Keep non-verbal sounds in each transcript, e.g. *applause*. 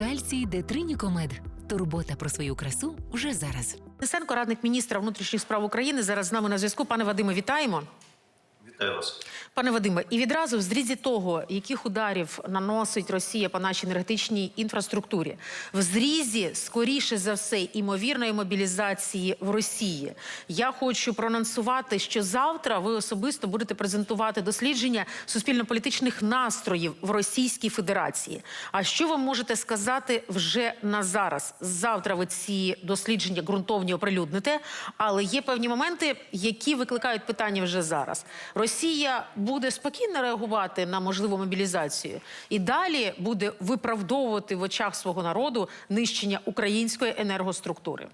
Кальцій Детринікомед. Турбота про свою красу вже зараз. Несенко, радник міністра внутрішніх справ України, зараз з нами на зв'язку. Пане Вадиме, вітаємо. Вітаю. Пане Вадиме, і відразу в зрізі того, яких ударів наносить Росія по нашій енергетичній інфраструктурі, в зрізі, скоріше за все, імовірної мобілізації в Росії. Я хочу проанонсувати, що завтра ви особисто будете презентувати дослідження суспільно-політичних настроїв в Російській Федерації. А що ви можете сказати вже на зараз? Завтра ви ці дослідження ґрунтовні оприлюдните, але є певні моменти, які викликають питання вже зараз. Росія буде спокійно реагувати на можливу мобілізацію і далі буде виправдовувати в очах свого народу нищення української енергоструктури.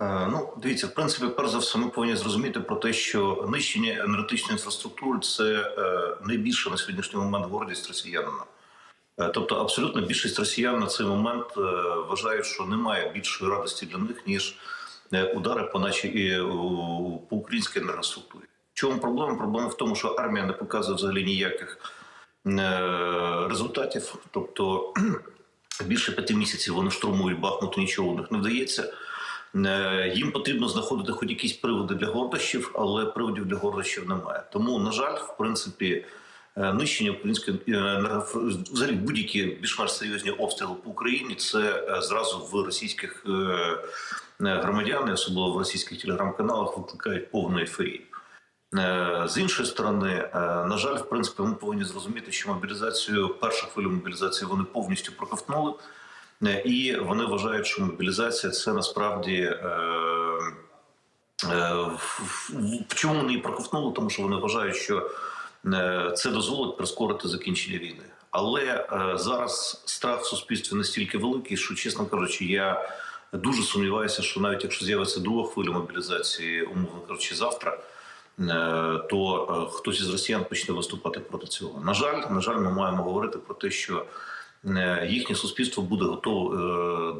Е, Ну, дивіться, в принципі, перш за все, ми повинні зрозуміти про те, що нищення енергетичної інфраструктури це е, найбільша на сьогоднішній момент гордість росіянина. Е, Тобто, абсолютно більшість росіян на цей момент вважають, що немає більшої радості для них, ніж удари по нашій по українській енергоструктурі. Чому проблема? Проблема в тому, що армія не показує взагалі ніяких е, результатів. Тобто *clears throat* більше п'яти місяців вони штурмують Бахмут, нічого у них не вдається. Е, Їм потрібно знаходити хоч якісь приводи для гордощів, але приводів для гордощів немає. Тому, на жаль, в принципі, е, нищення української взагалі будь-які більш-менш серйозні обстріли по Україні це зразу в російських громадян, особливо в російських телеграм-каналах, викликають повну ейфорію. Е, З іншої сторони, е, на жаль, в принципі, ми повинні зрозуміти, що мобілізацію, першу хвилю мобілізації вони повністю проковтнули, Е, і вони вважають, що мобілізація це насправді. чому вони проковтнули? Тому що вони вважають, що це дозволить прискорити закінчення війни. Але зараз страх в суспільстві настільки великий, що, чесно кажучи, я дуже сумніваюся, що навіть якщо з'явиться друга хвиля мобілізації, умовно кажучи, завтра. Е, То е, хтось із росіян почне виступати проти цього. На жаль, на жаль, ми маємо говорити про те, що е, їхнє суспільство буде готове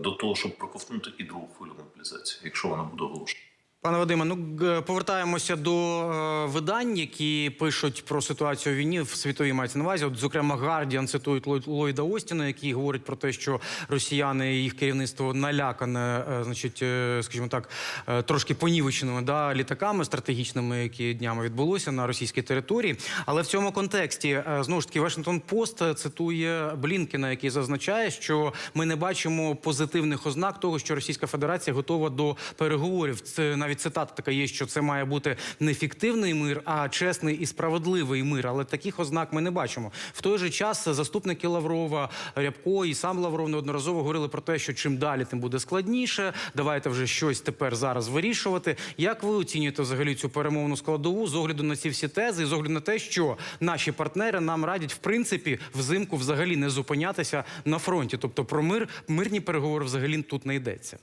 до того, щоб проковтнути і другу хвилю мобілізації, якщо вона буде оголошена. Пане Вадиме, ну повертаємося до е, видань, які пишуть про ситуацію у війні в світовій мається на увазі. От, зокрема, Гардіан цитують Ллойд- Ллойда Остіна, який говорить про те, що росіяни і їх керівництво налякане, е, значить, е, скажімо так, е, трошки понівеченими да, літаками стратегічними, які днями відбулося на російській території. Але в цьому контексті е, знову ж таки Вашингтон Пост цитує Блінкена, який зазначає, що ми не бачимо позитивних ознак того, що Російська Федерація готова до переговорів. Це навіть цитата така є, що це має бути не фіктивний мир, а чесний і справедливий мир. Але таких ознак ми не бачимо. В той же час заступники Лаврова, Рябко і сам Лавров неодноразово говорили про те, що чим далі, тим буде складніше. Давайте вже щось тепер зараз вирішувати. Як ви оцінюєте взагалі цю перемовну складову з огляду на ці всі тези, і з огляду на те, що наші партнери нам радять в принципі взимку взагалі не зупинятися на фронті? Тобто про мир, мирні переговори взагалі тут не йдеться.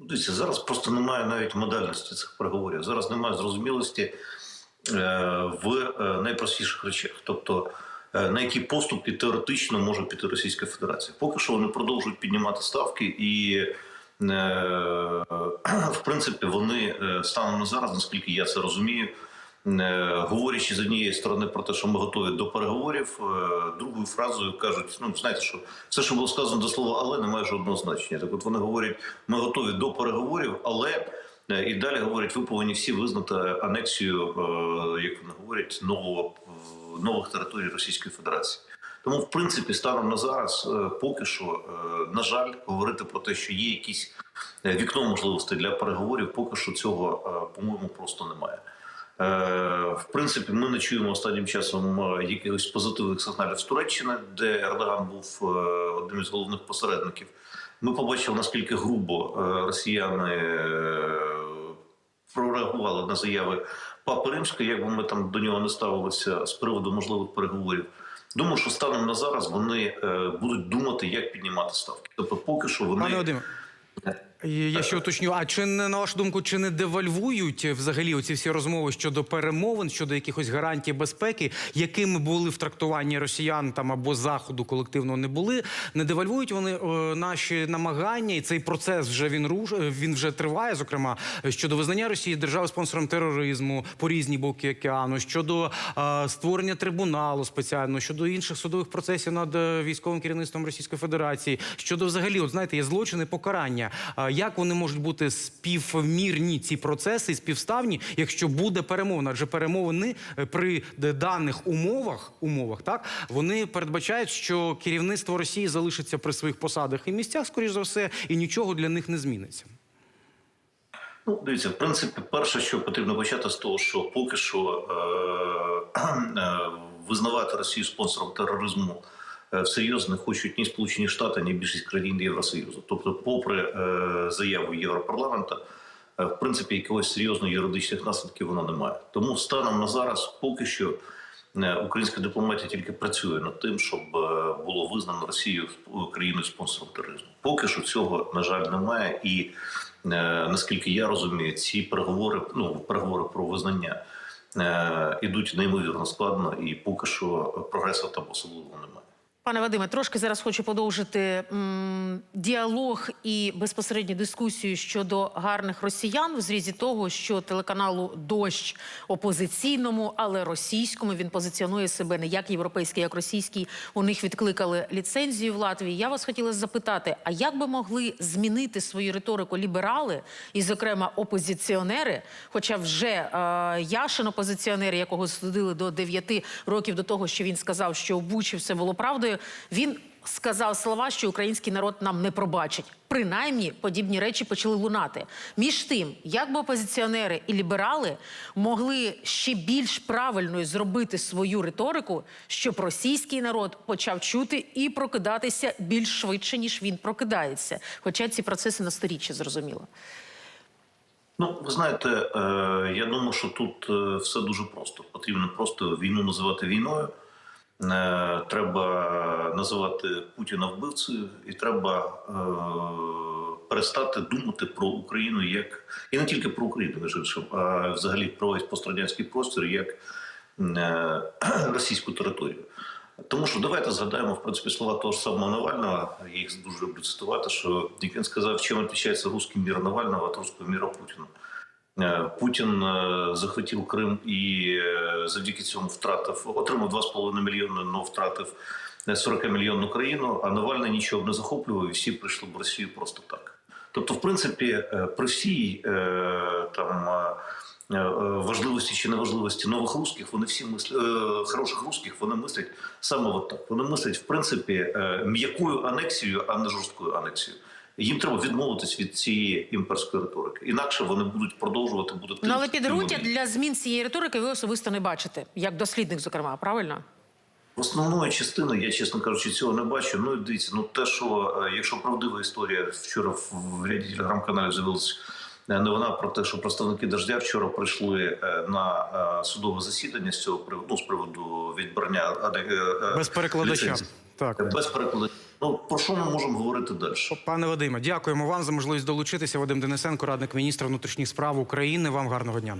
Ну, Дивіться, зараз просто немає навіть модальності цих переговорів. Зараз немає зрозумілості е, в е, найпростіших речах. Тобто, е, на які поступки теоретично може піти Російська Федерація. Поки що вони продовжують піднімати ставки, і *clears throat* в принципі вони станом на зараз, наскільки я це розумію. Е, Говорячи з однієї сторони про те, що ми готові до переговорів, е, другою фразою кажуть: ну знаєте, що все, що було сказано до слова, але не має жодного значення. Так, от вони говорять, ми готові до переговорів, але е, і далі говорять, ви повинні всі визнати анексію, як вони говорять, нового нових територій Російської Федерації. Тому, в принципі, станом на зараз, поки що, на жаль, говорити про те, що є якісь вікно можливостей для переговорів, поки що цього, по-моєму, просто немає. Е, В принципі, ми не чуємо останнім часом е, якихось позитивних сигналів з Туреччини, де Ердоган був е, одним із головних посередників. Ми побачили, наскільки грубо росіяни прореагували на заяви Папи Римської, як би ми там до нього не ставилися з приводу можливих переговорів. Думаю, що станом на зараз вони будуть думати, як піднімати ставки. Тобто, поки що вони Пане Я ще уточню. А чи не на вашу думку, чи не девальвують взагалі оці всі розмови щодо перемовин, щодо якихось гарантій безпеки, якими були в трактуванні росіян там або заходу колективно не були? Не девальвують вони е, наші намагання, і цей процес вже він руш е, він вже триває. Зокрема щодо визнання Росії держави спонсором тероризму по різні боки океану, щодо е, створення трибуналу спеціально, щодо інших судових процесів над е, військовим керівництвом Російської Федерації, щодо взагалі, от знаєте, є злочини покарання. Як вони можуть бути співмірні ці процеси, співставні, якщо буде перемовина? Адже перемовини е, при даних умовах, умовах, так вони передбачають, що керівництво Росії залишиться при своїх посадах і місцях, скоріш за все, і нічого для них не зміниться. Ну, дивіться, в принципі, перше, що потрібно почати з того, що поки що е- е- визнавати Росію спонсором тероризму всерйоз не хочуть ні Сполучені Штати, ні більшість країн Євросоюзу. Тобто, попри е- заяву Європарламента, е, в принципі, якогось серйозних юридичних наслідків вона не має. Тому станом на зараз поки що. е, Українська дипломатія тільки працює над тим, щоб е, було визнано Росію країною спонсором тероризму. Поки що цього на жаль немає, і е, наскільки я розумію, ці переговори, ну переговори про визнання е, ідуть неймовірно складно, і поки що прогресу там особливо немає. Пане Вадиме, трошки зараз хочу подовжити м, діалог і безпосередню дискусію щодо гарних росіян в зрізі того, що телеканалу Дощ опозиційному, але російському він позиціонує себе не як європейський, як російський. У них відкликали ліцензію в Латвії. Я вас хотіла запитати: а як би могли змінити свою риторику ліберали і, зокрема, опозиціонери? Хоча вже е, Яшин опозиціонер, якого судили до 9 років до того, що він сказав, що у Бучі все було правдою. Він сказав слова, що український народ нам не пробачить. Принаймні подібні речі почали лунати. Між тим, як би опозиціонери і ліберали могли ще більш правильною зробити свою риторику, щоб російський народ почав чути і прокидатися більш швидше, ніж він прокидається. Хоча ці процеси на сторіччя зрозуміло. Ну, ви знаєте, е, я думаю, що тут е, все дуже просто. Потрібно просто війну називати війною. Е, Треба називати Путіна вбивцею, і треба е, перестати думати про Україну як і не тільки про Україну, між іншим, а взагалі про весь пострадянський простір як е, *clears throat* російську територію. Тому що давайте згадаємо в принципі слова того ж самого Навального. Я їх дуже люблю цитувати. Що він сказав, чим відрізняється русський мір Навального від руського міра Путіна. Е, Путін е, захватив Крим і е, завдяки цьому втратив, отримав 2,5 мільйони, але втратив 40 мільйонну країну. А Навальний нічого не захоплював, і всі прийшли в Росію просто так. Тобто, в принципі, при всій там. Важливості чи неважливості нових русських, вони всі мислять е, хороших русських, вони мислять саме от так. Вони мислять в принципі м'якою анексією, а не жорсткою анексією. Їм треба відмовитись від цієї імперської риторики. Інакше вони будуть продовжувати бути Ну але тим, підґрунтя для змін цієї риторики ви особисто не бачите, як дослідник, зокрема, правильно? Основної частини, я чесно кажучи, цього не бачу. Ну і дивіться, ну те, що е, якщо правдива історія, вчора в, в ряді телеграм-каналів з'явилася е, новина про те, що представники дождя вчора прийшли е, на судове засідання з цього приводу, ну, з приводу відбрання Без перекладача. ліцензій. Так. Без перекладача. Ну про що ми можемо говорити далі? Пане Вадиме, дякуємо вам за можливість долучитися. Вадим Денисенко, радник міністра внутрішніх справ України. Вам гарного дня.